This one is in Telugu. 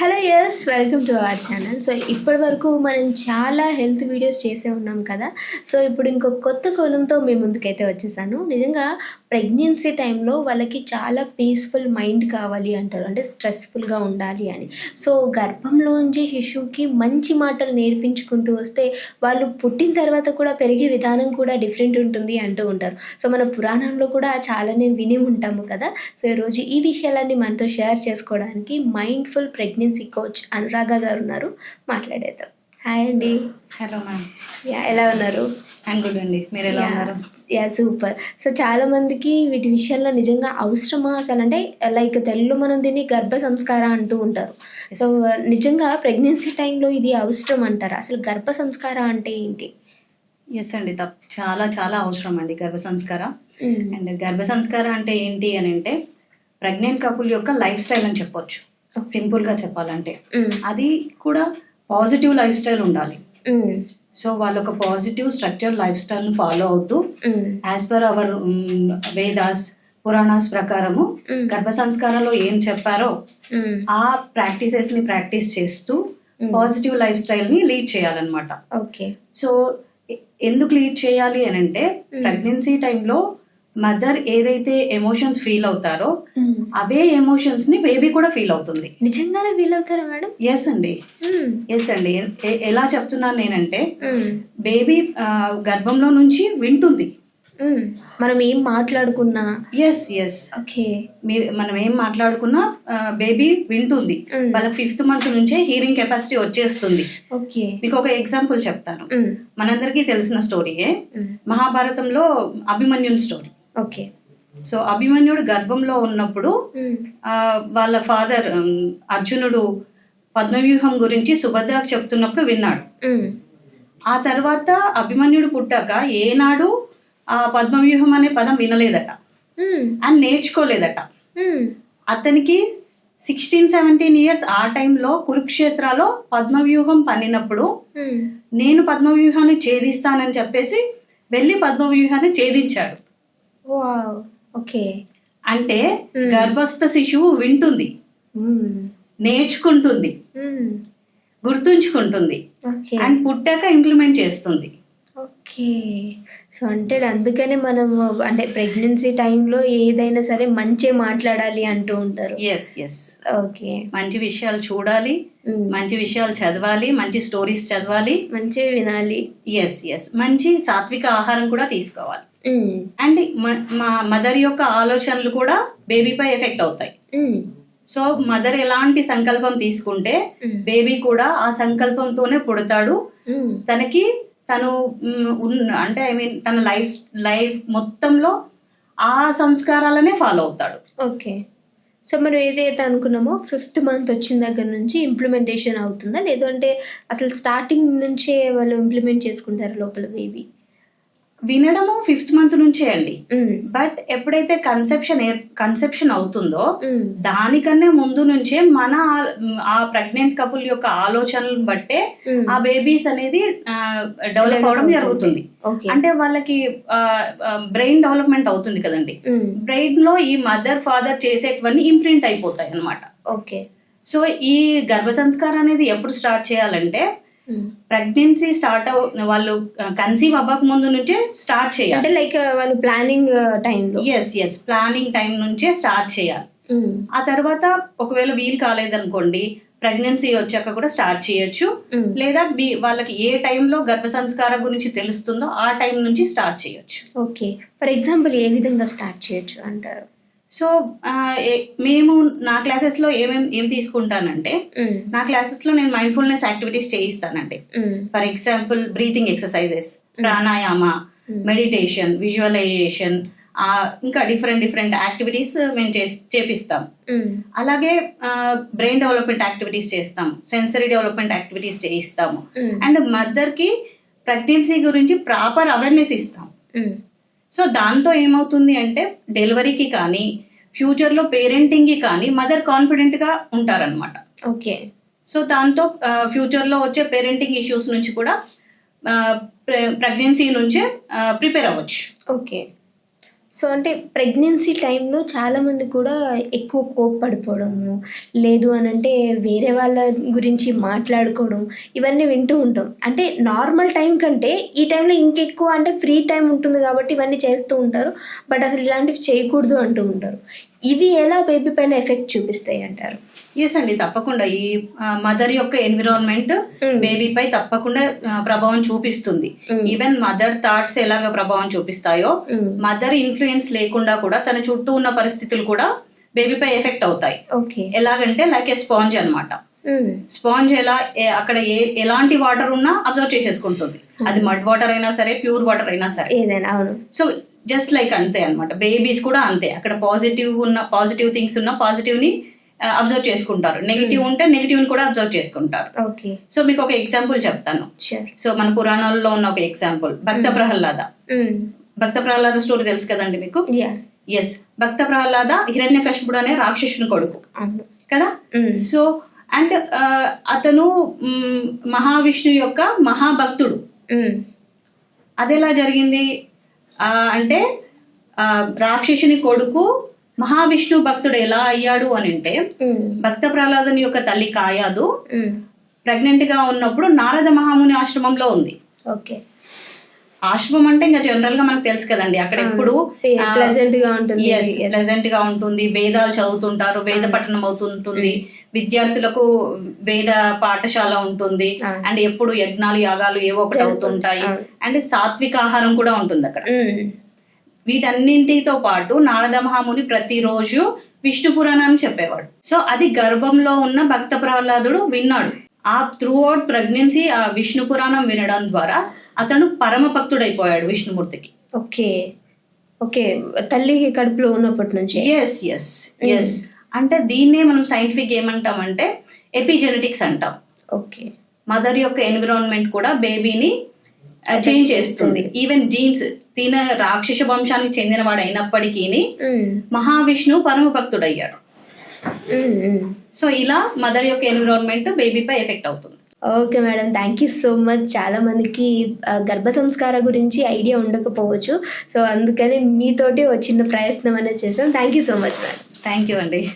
Hello yes welcome to our channel. So ఇప్పటి వరకు మనం చాలా హెల్త్ వీడియోస్ చేసే ఉన్నాం కదా. సో ఇప్పుడు ఇంకో కొత్త కోణంతో మీ ముందుకైతే వచ్చేసాను. నిజంగా ప్రెగ్నెన్సీ టైంలో వాళ్ళకి చాలా పీస్ఫుల్ మైండ్ కావాలి అంటారు. అంటే స్ట్రెస్ఫుల్గా ఉండాలి అని. సో గర్భంలోంచి శిశువుకి మంచి మాటలు నేర్పించుకుంటూ వస్తే వాళ్ళు పుట్టిన తర్వాత కూడా పెరిగే విధానం కూడా డిఫరెంట్ ఉంటుంది అంటూ ఉంటారు. సో మన పురాణంలో కూడా చాలానే విని ఉంటాము కదా. సో ఈరోజు ఈ విషయాలన్నీ మనతో షేర్ చేసుకోవడానికి మైండ్ఫుల్ ప్రెగ్నెన్సీ కోచ్ అనురాగ గారు ఉన్నారు. మాట్లాడేద్దాం. హాయ్ అండి. Hello ma'am. యా ఎలా ఉన్నారు? ఐమ్ గుడ్ అండి. మీరు ఎలా ఉన్నారు? Yeah super. సో చాలా మందికి వీటి విషయంలో నిజంగా అవసరమా అసలు అంటే లైక్ తెలుగులో మనం దీన్ని గర్భ సంస్కారం అంటూ ఉంటారు. సో నిజంగా ప్రెగ్నెన్సీ టైంలో ఇది అవసరం అంటారా? అసలు గర్భ సంస్కారం అంటే ఏంటి? ఎస్ అండి. తప్ చాలా చాలా అవసరం అండి గర్భ సంస్కారం. అండ్ గర్భ సంస్కారం అంటే ఏంటి అని అంటే ప్రెగ్నెంట్ కపుల్ యొక్క లైఫ్ స్టైల్ అని చెప్పొచ్చు. సింపుల్గా చెప్పాలంటే. అది కూడా పాజిటివ్ లైఫ్ స్టైల్ ఉండాలి. సో వాళ్ళు ఒక పాజిటివ్ స్ట్రక్చర్ లైఫ్ స్టైల్ను ఫాలో అవుతూ. As per our Vedas Puranas ప్రకారము. గర్భ సంస్కారంలో ఏం చెప్పారో. ఆ ప్రాక్టీసెస్ని ప్రాక్టీస్ చేస్తూ. పాజిటివ్ లైఫ్ స్టైల్ని లీడ్ చేయాలన్నమాట ఓకే సో ఎందుకు లీడ్ చేయాలి అని అంటే. ప్రెగ్నెన్సీ టైంలో మదర్ ఏదైతే ఎమోషన్స్ ఫీల్ అవుతారో. అవే ఎమోషన్స్ని బేబీ కూడా ఫీల్ అవుతుంది నిజంగానే వీలవుతారా మేడం ఎస్ అండి. ఎస్ అండి ఎలా చెప్తున్నాను నేనంటే. బేబీ గర్భంలో నుంచి వింటుంది. మనం ఏం మాట్లాడుకున్నా ఎస్ ఎస్ ఓకే మీరు మనం ఏం మాట్లాడుకున్నా బేబీ వింటుంది. వాళ్ళకి ఫిఫ్త్ మంత్ నుంచే హీరింగ్ కెపాసిటీ వచ్చేస్తుంది ఓకే మీకు ఒక ఎగ్జాంపుల్ చెప్తాను. మనందరికీ తెలిసిన స్టోరీయే. మహాభారతంలో అభిమన్యుని స్టోరీ ఓకే సో అభిమన్యుడు గర్భంలో ఉన్నప్పుడు వాళ్ళ ఫాదర్ అర్జునుడు పద్మవ్యూహం గురించి సుభద్రకు చెప్తున్నప్పుడు విన్నాడు. ఆ తర్వాత అభిమన్యుడు పుట్టాక ఏనాడు ఆ పద్మవ్యూహం అనే పదం వినలేదట. అని నేర్చుకోలేదట. అతనికి సిక్స్టీన్ సెవెంటీన్ ఇయర్స్ ఆ టైంలో కురుక్షేత్రాలో పద్మవ్యూహం పన్నినప్పుడు. నేను పద్మవ్యూహాన్ని ఛేదిస్తానని చెప్పేసి వెళ్ళి పద్మవ్యూహాన్ని ఛేదించాడు ఓకే అంటే. గర్భస్థ శిశువు వింటుంది. నేర్చుకుంటుంది. గుర్తుంచుకుంటుంది ఓకే అండ్ పుట్టాక ఇంప్లిమెంట్ చేస్తుంది ఓకే సో అంటే అందుకనే మనం అంటే ప్రెగ్నెన్సీ టైంలో ఏదైనా సరే మంచి మాట్లాడాలి అంటూ ఉంటారు ఎస్ ఎస్ ఓకే మంచి విషయాలు చూడాలి. మంచి విషయాలు చదవాలి మంచి స్టోరీస్ చదవాలి మంచిగా వినాలి ఎస్ ఎస్ మంచి సాత్విక ఆహారం కూడా తీసుకోవాలి. అండ్ మ- మదర్ యొక్క ఆలోచనలు కూడా బేబీపై ఎఫెక్ట్ అవుతాయి. సో మదర్ ఎలాంటి సంకల్పం తీసుకుంటే. బేబీ కూడా ఆ సంకల్పంతోనే పుడతాడు. తనకి తను అంటే ఐ మీన్ తన లైఫ్ లైఫ్ మొత్తంలో ఆ సంస్కారాలనే ఫాలో అవుతాడు ఓకే సో మనం ఏదైతే అనుకున్నామో ఫిఫ్త్ మంత్ వచ్చిన దగ్గర నుంచి ఇంప్లిమెంటేషన్ అవుతుందా? లేదు అంటే అసలు స్టార్టింగ్ నుంచే వాళ్ళు ఇంప్లిమెంట్ చేసుకుంటారు లోపల బేబీ వినడము ఫిఫ్త్ మంత్ నుంచే అండి. బట్ ఎప్పుడైతే కన్సెప్షన్ కన్సెప్షన్ అవుతుందో దానికన్నా ముందు నుంచే మన ఆ- ప్రెగ్నెంట్ కపుల్ యొక్క ఆలోచనలను బట్టే ఆ బేబీస్ అనేది డెవలప్ అవడం జరుగుతుంది. అంటే వాళ్ళకి బ్రెయిన్ డెవలప్మెంట్ అవుతుంది కదండి. బ్రెయిన్లో ఈ మదర్ ఫాదర్ చేసేటివన్నీ ఇంప్రింట్ అయిపోతాయి అన్నమాట ఓకే. సో ఈ గర్భ సంస్కారం అనేది ఎప్పుడు స్టార్ట్ చేయాలంటే ప్రెగ్నెన్సీ స్టార్ట్ అవ వాళ్ళు కన్సీవ్ అవ్వక ముందు నుంచే స్టార్ట్ చేయాలి. అంటే లైక్ వాళ్ళు ప్లానింగ్ టైంలో ఎస్ ఎస్ ప్లానింగ్ టైం నుంచే స్టార్ట్ చేయాలి. ఆ తర్వాత ఒకవేళ వీలు కాలేదనుకోండి ప్రెగ్నెన్సీ వచ్చాక కూడా స్టార్ట్ చేయొచ్చు. లేదా మీ- వాళ్ళకి ఏ టైంలో గర్భ సంస్కారం గురించి తెలుస్తుందో ఆ టైం నుంచి స్టార్ట్ చేయొచ్చు. ఓకే ఫర్ ఎగ్జాంపుల్ ఏ విధంగా స్టార్ట్ చేయొచ్చు అంటారు? సో మేము నా క్లాసెస్లో ఏమేం ఏం తీసుకుంటానంటే. నా క్లాసెస్లో నేను mindfulness activities చేయిస్తానండి. For example breathing exercises pranayama meditation visualization ఇంకా డిఫరెంట్ డిఫరెంట్ యాక్టివిటీస్ మేము చేస్ చేపిస్తాం. అలాగే బ్రెయిన్ డెవలప్మెంట్ యాక్టివిటీస్ చేస్తాం సెన్సరీ డెవలప్మెంట్ యాక్టివిటీస్ చేయిస్తాము. అండ్ మదర్కి ప్రెగ్నెన్సీ గురించి ప్రాపర్ అవేర్నెస్ ఇస్తాం. సో దాంతో ఏమవుతుంది అంటే డెలివరీకి కానీ ఫ్యూచర్లో పేరెంటింగ్కి కానీ మదర్ కాన్ఫిడెంట్గా ఉంటారనమాట ఓకే. సో దాంతో ఫ్యూచర్లో వచ్చే పేరెంటింగ్ ఇష్యూస్ నుంచి కూడా ప్రెగ్నెన్సీ నుంచే ప్రిపేర్ అవ్వచ్చు. ఓకే. సో అంటే ప్రెగ్నెన్సీ టైంలో చాలామంది కూడా ఎక్కువ కోప్పడిపోవడము లేదు అని అంటే వేరే వాళ్ళ గురించి మాట్లాడుకోవడం ఇవన్నీ వింటూ ఉంటాం. అంటే నార్మల్ టైం కంటే ఈ టైంలో ఇంకెక్కువ అంటే ఫ్రీ టైం ఉంటుంది కాబట్టి ఇవన్నీ చేస్తూ ఉంటారు. బట్ అసలు ఇలాంటివి చేయకూడదు అంటూ ఉంటారు. ఇవి ఎలా బేబీ పైన ఎఫెక్ట్ చూపిస్తాయి అంటారు? ఎస్ అండి తప్పకుండా. ఈ మదర్ యొక్క ఎన్విరాన్మెంట్ Mm. బేబీపై తప్పకుండా ప్రభావం చూపిస్తుంది. ఈవెన్ మదర్ థాట్స్ ఎలాగ ప్రభావం చూపిస్తాయో. మదర్ ఇన్ఫ్లుయెన్స్ లేకుండా కూడా తన చుట్టూ ఉన్న పరిస్థితులు కూడా బేబీపై ఎఫెక్ట్ అవుతాయి. ఓకే ఎలాగంటే లైక్ ఏ స్పాంజ్ అన్నమాట. స్పాంజ్ ఎలా అక్కడ ఏ ఎలాంటి వాటర్ ఉన్నా అబ్జర్వ్ చేసేసుకుంటుంది. అది మడ్ వాటర్ అయినా సరే ప్యూర్ వాటర్ అయినా సరే. ఏదైనా అవును. సో జస్ట్ లైక్ అంతే అన్నమాట. బేబీస్ కూడా అంతే. అక్కడ పాజిటివ్ ఉన్న పాజిటివ్ థింగ్స్ ఉన్న పాజిటివ్ని అబ్జర్వ్ చేసుకుంటారు. నెగిటివ్ ఉంటే నెగిటివ్ని కూడా అబ్జర్వ్ చేసుకుంటారు. ఓకే సో మీకు ఒక ఎగ్జాంపుల్ చెప్తాను. సో మన పురాణాల్లో ఉన్న ఒక ఎగ్జాంపుల్ భక్త ప్రహ్లాద. భక్త ప్రహ్లాద స్టోరీ తెలుసు కదండి మీకు? ఎస్ భక్త ప్రహ్లాద హిరణ్య అనే రాక్షసుని కొడుకు. కదా. సో అండ్ అతను మహావిష్ణు యొక్క మహాభక్తుడు. అది ఎలా జరిగింది? అంటే రాక్షసుని కొడుకు మహావిష్ణు భక్తుడు ఎలా అయ్యాడు అని అంటే. భక్త ప్రహ్లాదుని యొక్క తల్లి కాయాదు. ప్రెగ్నెంట్గా ఉన్నప్పుడు నారద మహాముని ఆశ్రమంలో ఉంది. ఓకే. ఆశ్రమం అంటే ఇంకా జనరల్గా మనకు తెలుసు కదండి. అక్కడ ఎప్పుడు ప్లెజెంట్గా ఉంటుంది. ప్రెసెంట్గా ఉంటుంది. వేదాలు చదువుతుంటారు. వేద పఠనం అవుతుంటుంది. విద్యార్థులకు వేద పాఠశాల ఉంటుంది. అండ్ ఎప్పుడు యజ్ఞాలు యాగాలు ఏవో ఒకటి అవుతుంటాయి. అండ్ సాత్విక ఆహారం కూడా ఉంటుంది అక్కడ. వీటన్నింటితో పాటు నారద మహాముని ప్రతిరోజు విష్ణు పురాణాన్ని చెప్పేవాడు. సో అది గర్భంలో ఉన్న భక్త ప్రహ్లాదుడు విన్నాడు. ఆ త్రూ అవుట్ ప్రెగ్నెన్సీ ఆ విష్ణు పురాణం వినడం ద్వారా అతను పరమ భక్తుడైపోయాడు విష్ణుమూర్తికి. ఓకే. ఓకే. తల్లికి కడుపులో ఉన్నప్పటి నుంచి? ఎస్ ఎస్ ఎస్ అంటే దీన్నే మనం సైంటిఫిక్ ఏమంటామంటే ఎపిజెనెటిక్స్ అంటాం. ఓకే. మదర్ యొక్క ఎన్విరాన్మెంట్ కూడా బేబీని చేంజ్ చేస్తుంది. ఈవెన్ జీన్స్ తిన రాక్షస వంశానికి చెందినవాడు అయినప్పటికీ. మహావిష్ణు పరమ భక్తుడయ్యాడు Mm, mm. సో ఇలా మదర్ యొక్క ఎన్విరాన్మెంట్ బేబీపై ఎఫెక్ట్ అవుతుంది. Okay madam thank you so much చాలా మందికి గర్భ సంస్కార గురించి ఐడియా ఉండకపోవచ్చు. సో అందుకని మీతోటి చిన్న ప్రయత్నం అనేది చేసాం thank you so much madam thank you అండి.